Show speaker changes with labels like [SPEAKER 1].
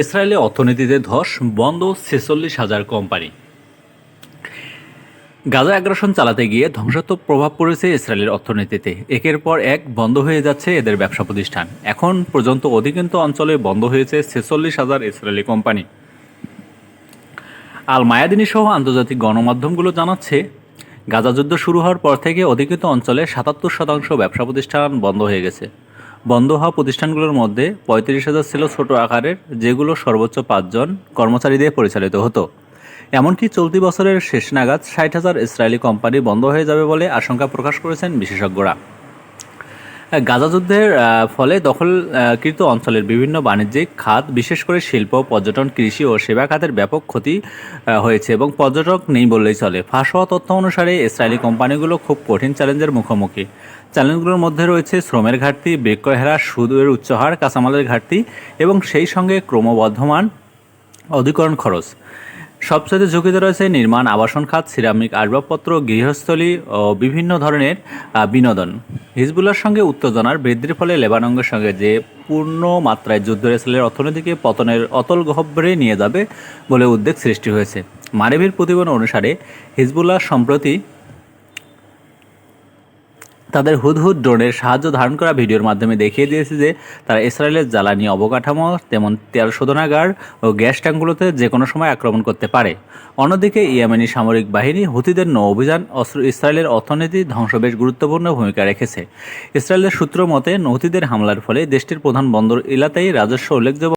[SPEAKER 1] ইসরায়েলে অর্থনীতিতে ধস, বন্ধ ছেচল্লিশ হাজার কোম্পানি। গাজা আগ্রাসন চালাতে গিয়ে ধ্বংসাত্মক প্রভাব পড়েছে ইসরায়েলের অর্থনীতিতে। একের পর এক বন্ধ হয়ে যাচ্ছে এদের ব্যবসা প্রতিষ্ঠান। এখন পর্যন্ত অধিকাংশ অঞ্চলে বন্ধ হয়েছে ছেচল্লিশ হাজার ইসরায়েলি কোম্পানি। আল মায়াদিনী সহ আন্তর্জাতিক গণমাধ্যমগুলো জানাচ্ছে, গাজা যুদ্ধ শুরু হওয়ার পর থেকে অধিকৃত অঞ্চলে সাতাত্তর শতাংশ ব্যবসা প্রতিষ্ঠান বন্ধ হয়ে গেছে। বন্ধ হওয়া প্রতিষ্ঠানগুলোর মধ্যে পঁয়ত্রিশ হাজার ছিল ছোট আকারের, যেগুলো সর্বোচ্চ পাঁচজন কর্মচারী দিয়ে পরিচালিত হতো। এমনকি চলতি বছরের শেষ নাগাদ ষাট হাজার ইসরায়েলি কোম্পানি বন্ধ হয়ে যাবে বলে আশঙ্কা প্রকাশ করেছেন বিশেষজ্ঞরা। গাজা যুদ্ধের ফলে দখলকৃত অঞ্চলের বিভিন্ন বাণিজ্যিক খাত, বিশেষ করে শিল্প, পর্যটন, কৃষি ও সেবা খাতের ব্যাপক ক্ষতি হয়েছে এবং পর্যটক নেই বললেই চলে। ফাঁস হওয়া তথ্য অনুসারে ইসরায়েলি কোম্পানিগুলো খুব কঠিন চ্যালেঞ্জের মুখোমুখি। চ্যালেঞ্জগুলোর মধ্যে রয়েছে শ্রমের ঘাটতি বিক্রয় হ্রাস সুদের উচ্চহার কাঁচামালের ঘাটতি এবং সেই সঙ্গে ক্রমবর্ধমান অধিকরণ খরচ। সবচেয়ে ঝুঁকিতে রয়েছে নির্মাণ, আবাসন খাত, সিরামিক আসবাবপত্র, গৃহস্থলী ও বিভিন্ন ধরনের বিনোদন। হিজবুল্লার সঙ্গে উত্তেজনার বৃদ্ধির ফলে লেবানঙ্গের সঙ্গে যে পূর্ণ মাত্রায় যুদ্ধ ইসরায়েলের অর্থনীতিকে পতনের অতল গহ্বরে নিয়ে যাবে বলে উদ্বেগ সৃষ্টি হয়েছে। মারেভির প্রতিবেদন অনুসারে হিজবুল্লাহ সম্প্রতি তাদের হুদহুদ ড্রোনের সাহায্য ধারণ করা ভিডিওর মাধ্যমে দেখিয়ে দিয়েছে যে তারা ইসরায়েলের জ্বালানি অবকাঠামো, তেমন তেল শোধনাগার ও গ্যাস ট্যাঙ্কগুলোতে যে কোনো সময় আক্রমণ করতে পারে। অন্যদিকে ইয়েমেনি সামরিক বাহিনী হুতিদের নৌ অভিযান অস্ত্র ইসরায়েলের অর্থনীতি ধ্বংস বেশ গুরুত্বপূর্ণ ভূমিকা রেখেছে। ইসরায়েলের সূত্র মতে নৌতিদের হামলার ফলে দেশটির প্রধান বন্দর ইলাতেই রাজস্ব উল্লেখযোগ্য